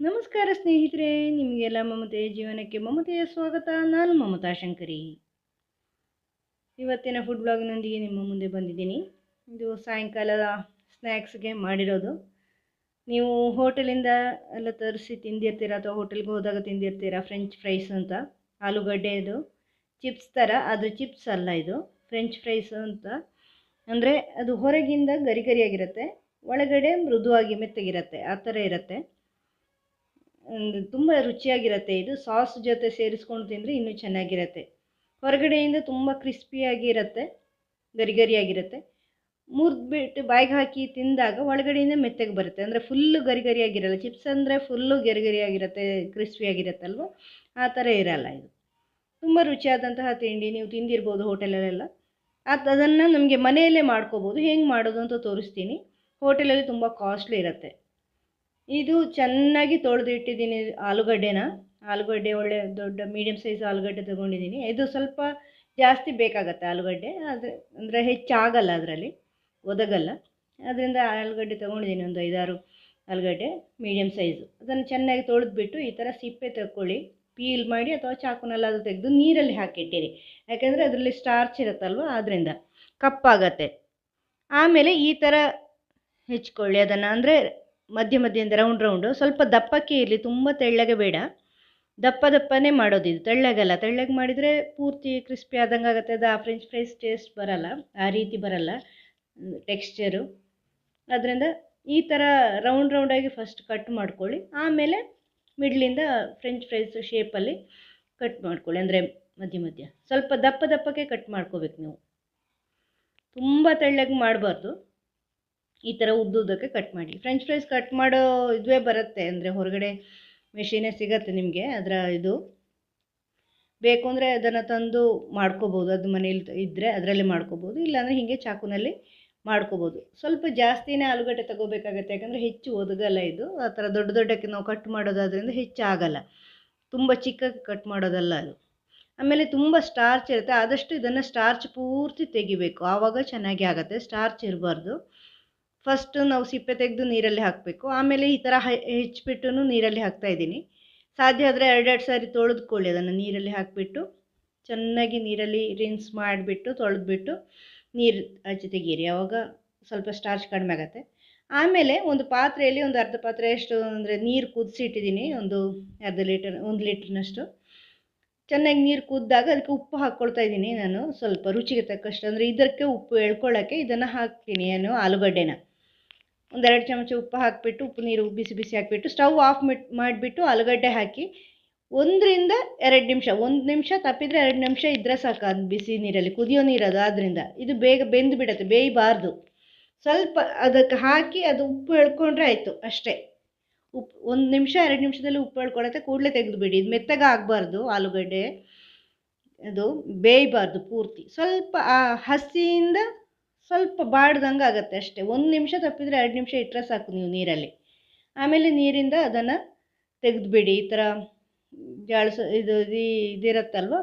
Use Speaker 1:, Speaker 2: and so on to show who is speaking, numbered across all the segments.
Speaker 1: ನಮಸ್ಕಾರ ಸ್ನೇಹಿತರೆ, ನಿಮಗೆಲ್ಲ ಮಮತೆಯ ಜೀವನಕ್ಕೆ ಮಮತೆಯ ಸ್ವಾಗತ. ನಾನು ಮಮತಾ ಶಂಕರಿ. ಇವತ್ತಿನ ಫುಡ್ ಬ್ಲಾಗ್ನೊಂದಿಗೆ ನಿಮ್ಮ ಮುಂದೆ ಬಂದಿದ್ದೀನಿ. ಇದು ಸಾಯಂಕಾಲದ ಸ್ನ್ಯಾಕ್ಸ್ಗೆ ಮಾಡಿರೋದು. ನೀವು ಹೋಟೆಲಿಂದ ಎಲ್ಲ ತರಿಸಿ ತಿಂದಿರ್ತೀರ ಅಥವಾ ಹೋಟೆಲ್ಗೆ ಹೋದಾಗ ತಿಂದಿರ್ತೀರ ಫ್ರೆಂಚ್ ಫ್ರೈಸ್ ಅಂತ? ಆಲೂಗಡ್ಡೆ ಇದು. ಚಿಪ್ಸ್ ಥರ, ಅದು ಚಿಪ್ಸ್ ಅಲ್ಲ ಇದು. ಫ್ರೆಂಚ್ ಫ್ರೈಸ್ ಅಂತ. ಅಂದರೆ ಅದು ಹೊರಗಿಂದ ಗರಿ ಗರಿಯಾಗಿರುತ್ತೆ. ಒಳಗಡೆ ಮೃದುವಾಗಿ ಮೆತ್ತಗಿರುತ್ತೆ. ಆ ಥರ ಇರುತ್ತೆ. ತುಂಬ ರುಚಿಯಾಗಿರುತ್ತೆ ಇದು. ಸಾಸ್ ಜೊತೆ ಸೇರಿಸ್ಕೊಂಡು ತಿಂದರೆ ಇನ್ನೂ ಚೆನ್ನಾಗಿರುತ್ತೆ. ಹೊರಗಡೆಯಿಂದ ತುಂಬ ಕ್ರಿಸ್ಪಿಯಾಗಿರುತ್ತೆ ಗರಿ ಗರಿಯಾಗಿರುತ್ತೆ ಮುರಿದ್ಬಿಟ್ಟು ಬಾಯಿಗೆ ಹಾಕಿ ತಿಂದಾಗ ಒಳಗಡೆಯಿಂದ ಮೆತ್ತಗೆ ಬರುತ್ತೆ. ಅಂದರೆ ಫುಲ್ಲು ಗರಿ ಗರಿಯಾಗಿರಲ್ಲ ಚಿಪ್ಸ್ ಅಂದರೆ ಫುಲ್ಲು ಗರಿ ಗರಿಯಾಗಿರುತ್ತೆ ಕ್ರಿಸ್ಪಿಯಾಗಿರುತ್ತಲ್ವ? ಆ ಥರ ಇರಲ್ಲ ಇದು. ತುಂಬ ರುಚಿಯಾದಂತಹ ತಿಂಡಿ. ನೀವು ತಿಂದಿರ್ಬೋದು ಹೋಟೆಲಲ್ಲೆಲ್ಲ. ಅದು ಅದನ್ನು ನಮಗೆ ಮನೆಯಲ್ಲೇ ಮಾಡ್ಕೋಬೋದು. ಹೆಂಗೆ ಮಾಡೋದು ಅಂತ ತೋರಿಸ್ತೀನಿ. ಹೋಟೆಲಲ್ಲಿ ತುಂಬ ಕಾಸ್ಟ್ಲಿ ಇರುತ್ತೆ. ಇದು ಚೆನ್ನಾಗಿ ತೊಳೆದು ಇಟ್ಟಿದ್ದೀನಿ ಆಲೂಗಡ್ಡೆನ. ಆಲೂಗಡ್ಡೆ ಒಳ್ಳೆ ದೊಡ್ಡ ಮೀಡಿಯಮ್ ಸೈಜ್ ಆಲೂಗಡ್ಡೆ ತೊಗೊಂಡಿದ್ದೀನಿ. ಇದು ಸ್ವಲ್ಪ ಜಾಸ್ತಿ ಬೇಕಾಗತ್ತೆ ಆಲೂಗಡ್ಡೆ. ಆದರೆ ಅಂದರೆ ಹೆಚ್ಚಾಗಲ್ಲ ಅದರಲ್ಲಿ, ಒದಗಲ್ಲ. ಅದರಿಂದ ಆಲೂಗಡ್ಡೆ ತೊಗೊಂಡಿದ್ದೀನಿ ಒಂದು ಐದಾರು ಆಲೂಗಡ್ಡೆ ಮೀಡಿಯಮ್ ಸೈಜು ಅದನ್ನು ಚೆನ್ನಾಗಿ ತೊಳೆದ್ಬಿಟ್ಟು ಈ ಥರ ಸಿಪ್ಪೆ ತಗೊಳ್ಳಿ ಪೀಲ್ ಮಾಡಿ ಅಥವಾ ಚಾಕುನಲ್ಲಾದರೂ ತೆಗೆದು ನೀರಲ್ಲಿ ಹಾಕಿಟ್ಟಿರಿ. ಯಾಕೆಂದರೆ ಅದರಲ್ಲಿ ಸ್ಟಾರ್ಚ್ ಇರುತ್ತಲ್ವ? ಆದ್ದರಿಂದ ಕಪ್ಪಾಗತ್ತೆ. ಆಮೇಲೆ ಈ ಥರ ಹೆಚ್ಕೊಳ್ಳಿ. ಅದನ್ನು ಅಂದರೆ ಮಧ್ಯ ಮಧ್ಯದಿಂದ ರೌಂಡ್ ರೌಂಡು ಸ್ವಲ್ಪ ದಪ್ಪಕ್ಕೆ ಇರಲಿ, ತುಂಬ ತೆಳ್ಳಗೆ ಬೇಡ. ದಪ್ಪ ದಪ್ಪನೇ ಮಾಡೋದು ಇದು. ತೆಳ್ಳಗಲ್ಲ. ತೆಳ್ಳಗೆ ಮಾಡಿದರೆ ಪೂರ್ತಿ ಕ್ರಿಸ್ಪಿ ಆದಂಗೆ ಆಗುತ್ತೆ. ಅದು ಆ ಫ್ರೆಂಚ್ ಫ್ರೈಸ್ ಟೇಸ್ಟ್ ಬರಲ್ಲ. ಆ ರೀತಿ ಬರಲ್ಲ. ಟೆಕ್ಸ್ಚರು ಅದರಿಂದ ಈ ಥರ ರೌಂಡ್ ರೌಂಡಾಗಿ ಫಸ್ಟ್ ಕಟ್ ಮಾಡ್ಕೊಳ್ಳಿ. ಆಮೇಲೆ ಮಿಡ್ಲಿಂದ ಫ್ರೆಂಚ್ ಫ್ರೈಸ್ ಶೇಪಲ್ಲಿ ಕಟ್ ಮಾಡ್ಕೊಳ್ಳಿ. ಅಂದರೆ ಮಧ್ಯ ಮಧ್ಯ. ಸ್ವಲ್ಪ ದಪ್ಪ ದಪ್ಪಕ್ಕೆ ಕಟ್ ಮಾಡ್ಕೋಬೇಕು ನೀವು. ತುಂಬ ತೆಳ್ಳಗೆ ಮಾಡಬಾರ್ದು. ಈ ಥರ ಉದ್ದುದ್ದಕ್ಕೆ ಕಟ್ ಮಾಡಿ. ಫ್ರೆಂಚ್ ಫ್ರೈಸ್ ಕಟ್ ಮಾಡೋ ಇದುವೇ ಬರುತ್ತೆ, ಅಂದರೆ ಹೊರಗಡೆ ಮೆಷಿನೇ ಸಿಗತ್ತೆ ನಿಮಗೆ, ಅದರ ಇದು. ಬೇಕು ಅಂದರೆ ಅದನ್ನು ತಂದು ಮಾಡ್ಕೋಬೋದು. ಅದು ಮನೇಲಿ ಇದ್ದರೆ ಅದರಲ್ಲಿ ಮಾಡ್ಕೋಬೋದು. ಇಲ್ಲಾಂದರೆ ಹೀಗೆ ಚಾಕುನಲ್ಲಿ ಮಾಡ್ಕೋಬೋದು. ಸ್ವಲ್ಪ ಜಾಸ್ತಿನೇ ಆಲೂಗಡ್ಡೆ ತಗೋಬೇಕಾಗತ್ತೆ, ಯಾಕಂದರೆ ಹೆಚ್ಚು ಒದಗಲ್ಲ ಇದು. ಆ ಥರ ದೊಡ್ಡ ದೊಡ್ಡಕ್ಕೆ ನಾವು ಕಟ್ ಮಾಡೋದಾದ್ರಿಂದ ಹೆಚ್ಚು ಆಗಲ್ಲ. ತುಂಬ ಚಿಕ್ಕಕ್ಕೆ ಕಟ್ ಮಾಡೋದಲ್ಲ ಅದು. ಆಮೇಲೆ ತುಂಬ ಸ್ಟಾರ್ಚ್ ಇರುತ್ತೆ. ಆದಷ್ಟು ಇದನ್ನು ಸ್ಟಾರ್ಚ್ ಪೂರ್ತಿ ತೆಗಿಬೇಕು. ಆವಾಗ ಚೆನ್ನಾಗಿ ಆಗುತ್ತೆ. ಸ್ಟಾರ್ಚ್ ಇರಬಾರ್ದು. ಫಸ್ಟು ನಾವು ಸಿಪ್ಪೆ ತೆಗೆದು ನೀರಲ್ಲಿ ಹಾಕಬೇಕು. ಆಮೇಲೆ ಈ ಥರ ಹೆಚ್ಚಿಬಿಟ್ಟು ನೀರಲ್ಲಿ ಹಾಕ್ತಾಯಿದ್ದೀನಿ ಸಾಧ್ಯ ಆದರೆ ಎರಡೆರಡು ಸಾರಿ ತೊಳೆದುಕೊಳ್ಳಿ, ಅದನ್ನು ನೀರಲ್ಲಿ ಹಾಕಿಬಿಟ್ಟು, ಚೆನ್ನಾಗಿ ನೀರಲ್ಲಿ ರಿನ್ಸ್ ಮಾಡಿಬಿಟ್ಟು, ತೊಳೆದ್ಬಿಟ್ಟು ನೀರು ಆಚೆ ತೆಗೀರಿ. ಆವಾಗ ಸ್ವಲ್ಪ ಸ್ಟಾರ್ಚ್ ಕಡಿಮೆ ಆಗುತ್ತೆ. ಆಮೇಲೆ ಒಂದು ಪಾತ್ರೆಯಲ್ಲಿ ಒಂದು ಅರ್ಧ ಪಾತ್ರೆ ಎಷ್ಟು ಅಂದರೆ ನೀರು ಕುದಿಸಿಟ್ಟಿದ್ದೀನಿ, ಒಂದು ಅರ್ಧ ಲೀಟರ್, ಒಂದು ಲೀಟ್ರ್ನಷ್ಟು. ಚೆನ್ನಾಗಿ ನೀರು ಕುದ್ದಾಗ ಅದಕ್ಕೆ ಉಪ್ಪು ಹಾಕ್ಕೊಳ್ತಾ ಇದ್ದೀನಿ ನಾನು. ಸ್ವಲ್ಪ ರುಚಿಗೆ ತಕ್ಕಷ್ಟು, ಅಂದರೆ ಇದಕ್ಕೆ ಉಪ್ಪು ಎಳ್ಕೊಳ್ಳೋಕ್ಕೆ ಇದನ್ನು ಹಾಕ್ತೀನಿ, ಏನು ಆಲೂಗಡ್ಡೆನ. ಒಂದೆರಡು ಚಮಚ ಉಪ್ಪು ಹಾಕಿಬಿಟ್ಟು, ಉಪ್ಪು ನೀರು ಬಿಸಿ ಬಿಸಿ ಹಾಕಿಬಿಟ್ಟು, ಸ್ಟವ್ ಆಫ್ ಮಾಡಿಬಿಟ್ಟು ಆಲೂಗಡ್ಡೆ ಹಾಕಿ ಒಂದರಿಂದ ಎರಡು ನಿಮಿಷ, ಒಂದು ನಿಮಿಷ ತಪ್ಪಿದರೆ ಎರಡು ನಿಮಿಷ ಇದ್ದರೆ ಸಾಕು ಅದು ಬಿಸಿ ನೀರಲ್ಲಿ, ಕುದಿಯೋ ನೀರು ಅದು ಆದ್ದರಿಂದ ಇದು ಬೇಗ ಬೆಂದು ಬಿಡುತ್ತೆ, ಬೇಯಬಾರ್ದು. ಸ್ವಲ್ಪ ಅದಕ್ಕೆ ಹಾಕಿ ಅದು ಉಪ್ಪು ಎಳ್ಕೊಂಡ್ರೆ ಆಯಿತು, ಅಷ್ಟೇ. ಉಪ್ಪು ಒಂದು ನಿಮಿಷ, ಎರಡು ನಿಮಿಷದಲ್ಲಿ ಉಪ್ಪು ಎಳ್ಕೊಳತ್ತೆ ಕೂಡಲೇ ತೆಗೆದುಬಿಡಿ ಇದು ಮೆತ್ತಗೆ ಆಗಬಾರ್ದು ಆಲೂಗಡ್ಡೆ. ಅದು ಬೇಯಬಾರ್ದು ಪೂರ್ತಿ. ಸ್ವಲ್ಪ ಆ ಹಸಿಯಿಂದ ಸ್ವಲ್ಪ ಬಾಡ್ದಂಗೆ ಆಗುತ್ತೆ ಅಷ್ಟೇ. ಒಂದು ನಿಮಿಷ ತಪ್ಪಿದರೆ ಎರಡು ನಿಮಿಷ ಇಟ್ಟರೆ ಸಾಕು ನೀವು ನೀರಲ್ಲಿ. ಆಮೇಲೆ ನೀರಿಂದ ಅದನ್ನು ತೆಗೆದುಬಿಡಿ. ಈ ಥರ ಜಾಳಸ ಇದು ಇದಿರತ್ತಲ್ವ?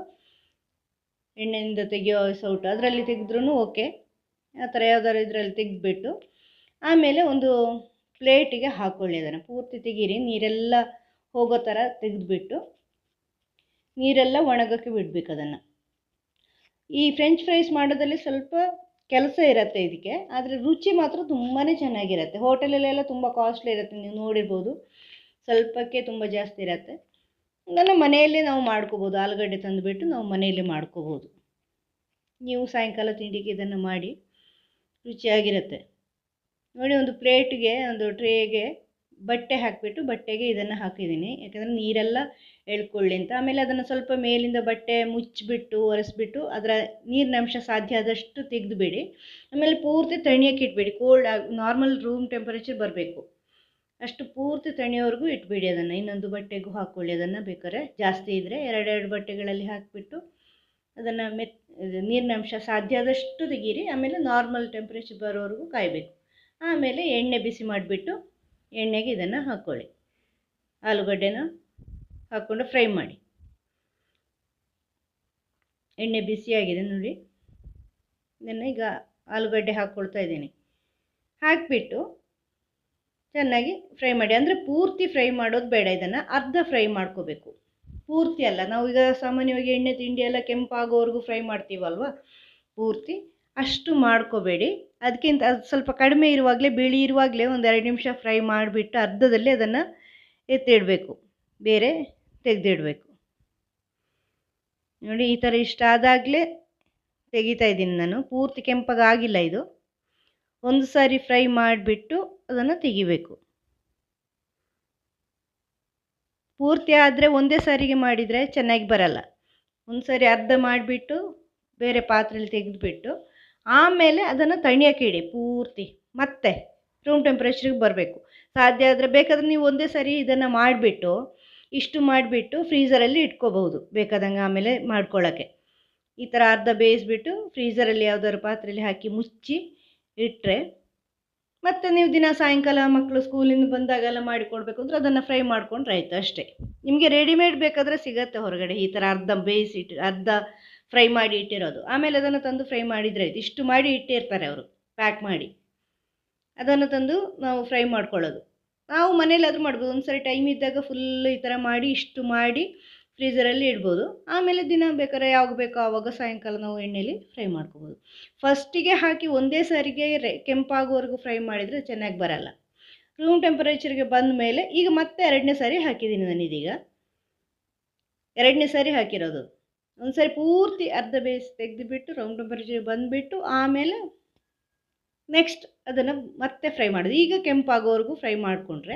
Speaker 1: ಎಣ್ಣೆಯಿಂದ ತೆಗೆಯೋ ಸೌಟು ಅದರಲ್ಲಿ ತೆಗೆದ್ರೂ ಓಕೆ. ಆ ಥರ ಯಾವ್ದಾರು ಇದರಲ್ಲಿ ತೆಗೆದುಬಿಟ್ಟು ಆಮೇಲೆ ಒಂದು ಪ್ಲೇಟಿಗೆ ಹಾಕ್ಕೊಳ್ಳಿ ಅದನ್ನು. ಪೂರ್ತಿ ತೆಗೀರಿ. ನೀರೆಲ್ಲ ಹೋಗೋ ಥರ ತೆಗೆದುಬಿಟ್ಟು ನೀರೆಲ್ಲ ಒಣಗೋಕ್ಕೆ ಬಿಡಬೇಕು ಅದನ್ನು. ಈ ಫ್ರೆಂಚ್ ಫ್ರೈಸ್ ಮಾಡೋದಲ್ಲಿ ಸ್ವಲ್ಪ ಕೆಲಸ ಇರುತ್ತೆ ಇದಕ್ಕೆ, ಆದರೆ ರುಚಿ ಮಾತ್ರ ತುಂಬಾ ಚೆನ್ನಾಗಿರುತ್ತೆ. ಹೋಟೆಲಲ್ಲೆಲ್ಲ ತುಂಬ ಕಾಸ್ಟ್ಲಿ ಇರುತ್ತೆ, ನೀವು ನೋಡಿರ್ಬೋದು. ಸ್ವಲ್ಪಕ್ಕೆ ತುಂಬ ಜಾಸ್ತಿ ಇರುತ್ತೆ. ಇದನ್ನು ಮನೆಯಲ್ಲೇ ನಾವು ಮಾಡ್ಕೋಬೋದು, ಆಲೂಗಡ್ಡೆ ತಂದುಬಿಟ್ಟು ನಾವು ಮನೆಯಲ್ಲೇ ಮಾಡ್ಕೋಬೋದು. ನೀವು ಸಾಯಂಕಾಲ ತಿಂಡಿಗೆ ಇದನ್ನು ಮಾಡಿ, ರುಚಿಯಾಗಿರುತ್ತೆ. ನೋಡಿ ಒಂದು ಪ್ಲೇಟಿಗೆ ಒಂದು ಟ್ರೇಗೆ ಬಟ್ಟೆ ಹಾಕಿಬಿಟ್ಟು ಬಟ್ಟೆಗೆ ಇದನ್ನು ಹಾಕಿದ್ದೀನಿ. ಯಾಕಂದರೆ ನೀರೆಲ್ಲ ಎಳ್ಕೊಳ್ಳಿ ಅಂತ. ಆಮೇಲೆ ಅದನ್ನು ಸ್ವಲ್ಪ ಮೇಲಿಂದ ಬಟ್ಟೆ ಮುಚ್ಚಿಬಿಟ್ಟು, ಒರೆಸ್ಬಿಟ್ಟು ಅದರ ನೀರಿನ ಅಂಶ ಸಾಧ್ಯ ಆದಷ್ಟು ತೆಗೆದುಬಿಡಿ. ಆಮೇಲೆ ಪೂರ್ತಿ ತಣಿಯೋಕ್ಕೆ ಇಟ್ಬಿಡಿ. ಕೋಲ್ಡ್ ಆಗಿ ನಾರ್ಮಲ್ ರೂಮ್ ಟೆಂಪರೇಚರ್ ಬರಬೇಕು. ಅಷ್ಟು ಪೂರ್ತಿ ತಣಿಯೋವರೆಗೂ ಇಟ್ಬಿಡಿ ಅದನ್ನು. ಇನ್ನೊಂದು ಬಟ್ಟೆಗೂ ಹಾಕ್ಕೊಳ್ಳಿ ಅದನ್ನು ಬೇಕಾದ್ರೆ ಜಾಸ್ತಿ ಇದ್ದರೆ ಎರಡೆರಡು ಬಟ್ಟೆಗಳಲ್ಲಿ ಹಾಕಿಬಿಟ್ಟು ಅದನ್ನು ಮೆತ್ ನೀರಿನ ಅಂಶ ಸಾಧ್ಯ ಆದಷ್ಟು ತೆಗೀರಿ. ಆಮೇಲೆ ನಾರ್ಮಲ್ ಟೆಂಪ್ರೇಚರ್ ಬರೋವರೆಗೂ ಕಾಯಬೇಕು. ಆಮೇಲೆ ಎಣ್ಣೆ ಬಿಸಿ ಮಾಡಿಬಿಟ್ಟು ಎಣ್ಣೆಗೆ ಇದನ್ನು ಹಾಕ್ಕೊಳ್ಳಿ ಆಲೂಗಡ್ಡೆನ ಹಾಕ್ಕೊಂಡು ಫ್ರೈ ಮಾಡಿ. ಎಣ್ಣೆ ಬಿಸಿಯಾಗಿದೆ ನೋಡಿ. ಇದನ್ನು ಈಗ ಆಲೂಗಡ್ಡೆ ಹಾಕ್ಕೊಳ್ತಾ ಇದ್ದೀನಿ. ಹಾಕಿಬಿಟ್ಟು ಚೆನ್ನಾಗಿ ಫ್ರೈ ಮಾಡಿ. ಅಂದರೆ ಪೂರ್ತಿ ಫ್ರೈ ಮಾಡೋದು ಬೇಡ, ಇದನ್ನು ಅರ್ಧ ಫ್ರೈ ಮಾಡ್ಕೋಬೇಕು. ಪೂರ್ತಿ ಅಲ್ಲ. ನಾವು ಈಗ ಸಾಮಾನ್ಯವಾಗಿ ಎಣ್ಣೆ ತಿಂಡಿ ಎಲ್ಲ ಕೆಂಪಾಗೋವರೆಗೂ ಫ್ರೈ ಮಾಡ್ತೀವಲ್ವ? ಪೂರ್ತಿ ಅಷ್ಟು ಮಾಡ್ಕೋಬೇಡಿ. ಅದಕ್ಕಿಂತ ಅದು ಸ್ವಲ್ಪ ಕಡಿಮೆ ಇರುವಾಗಲೇ, ಬಿಳಿ ಇರುವಾಗಲೇ ಒಂದು ಎರಡು ನಿಮಿಷ ಫ್ರೈ ಮಾಡಿಬಿಟ್ಟು ಅರ್ಧದಲ್ಲಿ ಅದನ್ನು ಎತ್ತಿಡಬೇಕು. ಬೇರೆ ತೆಗೆದಿಡಬೇಕು. ನೋಡಿ, ಈ ಥರ ಇಷ್ಟ ಆದಾಗಲೇ ತೆಗಿತಾ ಇದ್ದೀನಿ ನಾನು. ಪೂರ್ತಿ ಕೆಂಪಗಾಗಿಲ್ಲ ಇದು. ಒಂದು ಸಾರಿ ಫ್ರೈ ಮಾಡಿಬಿಟ್ಟು ಅದನ್ನು ತೆಗಿಬೇಕು. ಪೂರ್ತಿ ಆದರೆ ಒಂದೇ ಸಾರಿಗೆ ಮಾಡಿದರೆ ಚೆನ್ನಾಗಿ ಬರಲ್ಲ. ಒಂದು ಸಾರಿ ಅರ್ಧ ಮಾಡಿಬಿಟ್ಟು ಬೇರೆ ಪಾತ್ರೆಯಲ್ಲಿ ತೆಗೆದುಬಿಟ್ಟು ಆಮೇಲೆ ಅದನ್ನು ತಣಿಯೋಕೆ ಇಡಿ ಪೂರ್ತಿ, ಮತ್ತೆ ರೂಮ್ ಟೆಂಪ್ರೇಚರಿಗೆ ಬರಬೇಕು. ಸಾಧ್ಯ ಆದರೆ ಬೇಕಾದರೆ ನೀವು ಒಂದೇ ಸಾರಿ ಇದನ್ನು ಮಾಡಿಬಿಟ್ಟು, ಇಷ್ಟು ಮಾಡಿಬಿಟ್ಟು ಫ್ರೀಝರಲ್ಲಿ ಇಟ್ಕೋಬಹುದು, ಬೇಕಾದಂಗೆ ಆಮೇಲೆ ಮಾಡ್ಕೊಳ್ಳೋಕ್ಕೆ ಈ ಥರ ಅರ್ಧ ಬೇಯಿಸ್ಬಿಟ್ಟು ಫ್ರೀಝರಲ್ಲಿ ಯಾವುದಾದ್ರು ಪಾತ್ರೆಯಲ್ಲಿ ಹಾಕಿ ಮುಚ್ಚಿ ಇಟ್ಟರೆ ಮತ್ತು ನೀವು ದಿನ ಸಾಯಂಕಾಲ ಮಕ್ಕಳು ಸ್ಕೂಲಿಂದ ಬಂದಾಗೆಲ್ಲ ಮಾಡಿಕೊಡ್ಬೇಕು ಅಂದರೆ ಅದನ್ನು ಫ್ರೈ ಮಾಡ್ಕೊಂಡ್ರೆ ಆಯಿತು ಅಷ್ಟೇ. ನಿಮಗೆ ರೆಡಿಮೇಡ್ ಬೇಕಾದರೆ ಸಿಗತ್ತೆ ಹೊರಗಡೆ ಈ ಥರ ಅರ್ಧ ಬೇಯಿಸಿಟ್ಟು, ಅರ್ಧ ಫ್ರೈ ಮಾಡಿ ಇಟ್ಟಿರೋದು. ಆಮೇಲೆ ಅದನ್ನು ತಂದು ಫ್ರೈ ಮಾಡಿದರೆ ಆಯ್ತು. ಇಷ್ಟು ಮಾಡಿ ಇಟ್ಟಿರ್ತಾರೆ ಅವರು. ಪ್ಯಾಕ್ ಮಾಡಿ. ಅದನ್ನು ತಂದು ನಾವು ಫ್ರೈ ಮಾಡ್ಕೊಳ್ಳೋದು. ನಾವು ಮನೇಲಾದರೂ ಮಾಡ್ಬೋದು. ಒಂದು ಸರಿ ಟೈಮ್ ಇದ್ದಾಗ ಫುಲ್ ಈ ಥರ ಮಾಡಿ, ಇಷ್ಟು ಮಾಡಿ ಫ್ರೀಸರಲ್ಲಿ ಇಡ್ಬೋದು. ಆಮೇಲೆ ದಿನ ಬೇಕಾದ್ರೆ ಯಾವಾಗ ಬೇಕೋ ಆವಾಗ ಸಾಯಂಕಾಲ ನಾವು ಎಣ್ಣೆಲಿ ಫ್ರೈ ಮಾಡ್ಕೋಬೋದು. ಫಸ್ಟಿಗೆ ಹಾಕಿ ಒಂದೇ ಸಾರಿಗೆ ರೆ, ಕೆಂಪಾಗೋವರೆಗೂ ಫ್ರೈ ಮಾಡಿದರೆ ಚೆನ್ನಾಗಿ ಬರಲ್ಲ. ರೂಮ್ ಟೆಂಪರೇಚರ್ಗೆ ಬಂದ ಮೇಲೆ ಈಗ ಮತ್ತೆ ಎರಡನೇ ಸಾರಿ ಹಾಕಿದ್ದೀನಿ ನಾನು ಇದೀಗ ಎರಡನೇ ಸಾರಿ ಹಾಕಿರೋದು. ಒಂದು ಸಾರಿ ಪೂರ್ತಿ ಅರ್ಧ ಬೇಯಿಸಿ ತೆಗೆದುಬಿಟ್ಟು ರೌಂಡ್ ಬರ್ಜಿ ಬಂದುಬಿಟ್ಟು ಆಮೇಲೆ ನೆಕ್ಸ್ಟ್ ಅದನ್ನು ಮತ್ತೆ ಫ್ರೈ ಮಾಡೋದು. ಈಗ ಕೆಂಪಾಗೋವರೆಗೂ ಫ್ರೈ ಮಾಡಿಕೊಂಡ್ರೆ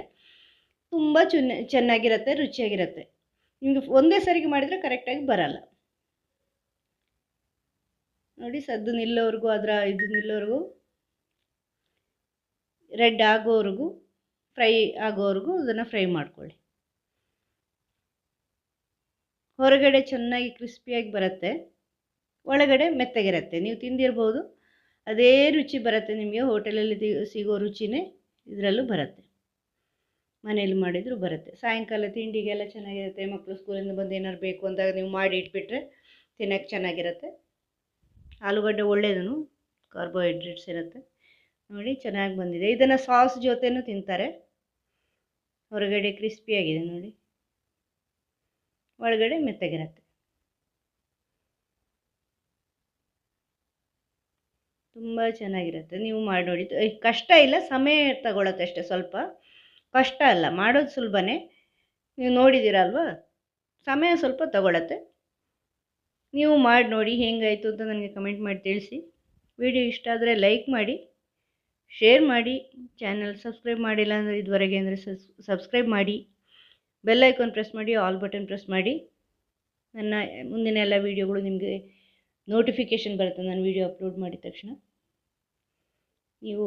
Speaker 1: ತುಂಬ ಚುನ್ನ ಚೆನ್ನಾಗಿರುತ್ತೆ, ರುಚಿಯಾಗಿರುತ್ತೆ. ನಿಮಗೆ ಒಂದೇ ಸರಿಗೆ ಮಾಡಿದರೆ ಕರೆಕ್ಟಾಗಿ ಬರಲ್ಲ. ನೋಡಿ ಸದ್ದು ನಿಲ್ಲೋವರೆಗೂ, ಅದರ ಇದು ನಿಲ್ಲೋವರೆಗೂ, ರೆಡ್ ಆಗೋವರೆಗೂ, ಫ್ರೈ ಆಗೋವರೆಗೂ ಅದನ್ನು ಫ್ರೈ ಮಾಡ್ಕೊಳ್ಳಿ. ಹೊರಗಡೆ ಚೆನ್ನಾಗಿ ಕ್ರಿಸ್ಪಿಯಾಗಿ ಬರುತ್ತೆ, ಒಳಗಡೆ ಮೆತ್ತಗಿರುತ್ತೆ. ನೀವು ತಿಂದಿರ್ಬೋದು, ಅದೇ ರುಚಿ ಬರುತ್ತೆ ನಿಮಗೆ, ಹೋಟೆಲಲ್ಲಿ ಸಿಗೋ ರುಚಿನೇ ಇದರಲ್ಲೂ ಬರುತ್ತೆ. ಮನೇಲಿ ಮಾಡಿದರೂ ಬರುತ್ತೆ. ಸಾಯಂಕಾಲ ತಿಂಡಿಗೆಲ್ಲ ಚೆನ್ನಾಗಿರುತ್ತೆ ಮಕ್ಕಳು ಸ್ಕೂಲಿಂದ ಬಂದು ಏನಾದ್ರು ಬೇಕು ಅಂದಾಗ ನೀವು ಮಾಡಿ ಇಟ್ಬಿಟ್ರೆ ತಿನ್ನೋಕ್ಕೆ ಚೆನ್ನಾಗಿರುತ್ತೆ. ಆಲೂಗಡ್ಡೆ ಒಳ್ಳೆಯದನ್ನು ಕಾರ್ಬೋಹೈಡ್ರೇಟ್ಸ್ ಇರುತ್ತೆ. ನೋಡಿ, ಚೆನ್ನಾಗಿ ಬಂದಿದೆ. ಇದನ್ನು ಸಾಸ್ ಜೊತೆನೂ ತಿಂತಾರೆ. ಹೊರಗಡೆ ಕ್ರಿಸ್ಪಿಯಾಗಿದೆ ನೋಡಿ. ಒಳಗಡೆ ಮೆತ್ತಗಿರುತ್ತೆ. ತುಂಬ ಚೆನ್ನಾಗಿರುತ್ತೆ. ನೀವು ಮಾಡಿ ನೋಡಿ. ಕಷ್ಟ ಇಲ್ಲ, ಸಮಯ ತಗೊಳತ್ತೆ ಅಷ್ಟೇ ಸ್ವಲ್ಪ. ಕಷ್ಟ ಅಲ್ಲ, ಮಾಡೋದು ಸುಲಭನೇ. ನೀವು ನೋಡಿದ್ದೀರಲ್ವ ಸಮಯ ಸ್ವಲ್ಪ ತಗೊಳತ್ತೆ. ನೀವು ಮಾಡಿ ನೋಡಿ ಹೇಗಾಯಿತು ಅಂತ ನನಗೆ ಕಮೆಂಟ್ ಮಾಡಿ ತಿಳಿಸಿ. ವಿಡಿಯೋ ಇಷ್ಟ ಆದರೆ ಲೈಕ್ ಮಾಡಿ, ಶೇರ್ ಮಾಡಿ. ಚಾನಲ್ ಸಬ್ಸ್ಕ್ರೈಬ್ ಮಾಡಿಲ್ಲ ಅಂದರೆ ಇದುವರೆಗೆ ಅಂದರೆ ಸಬ್ಸ್ಕ್ರೈಬ್ ಮಾಡಿ. ಬೆಲ್ ಐಕಾನ್ ಪ್ರೆಸ್ ಮಾಡಿ ಆಲ್ ಬಟನ್ ಪ್ರೆಸ್ ಮಾಡಿ. ನನ್ನ ಮುಂದಿನ ಎಲ್ಲ ವೀಡಿಯೋಗಳು ನಿಮಗೆ ನೋಟಿಫಿಕೇಷನ್ ಬರುತ್ತೆ ನಾನು ವೀಡಿಯೋ ಅಪ್ಲೋಡ್ ಮಾಡಿದ ತಕ್ಷಣ. ನೀವು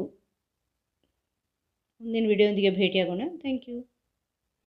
Speaker 1: ಮುಂದಿನ ವೀಡಿಯೋದಿಗೆ ಭೇಟಿಯಾಗೋಣ. Thank you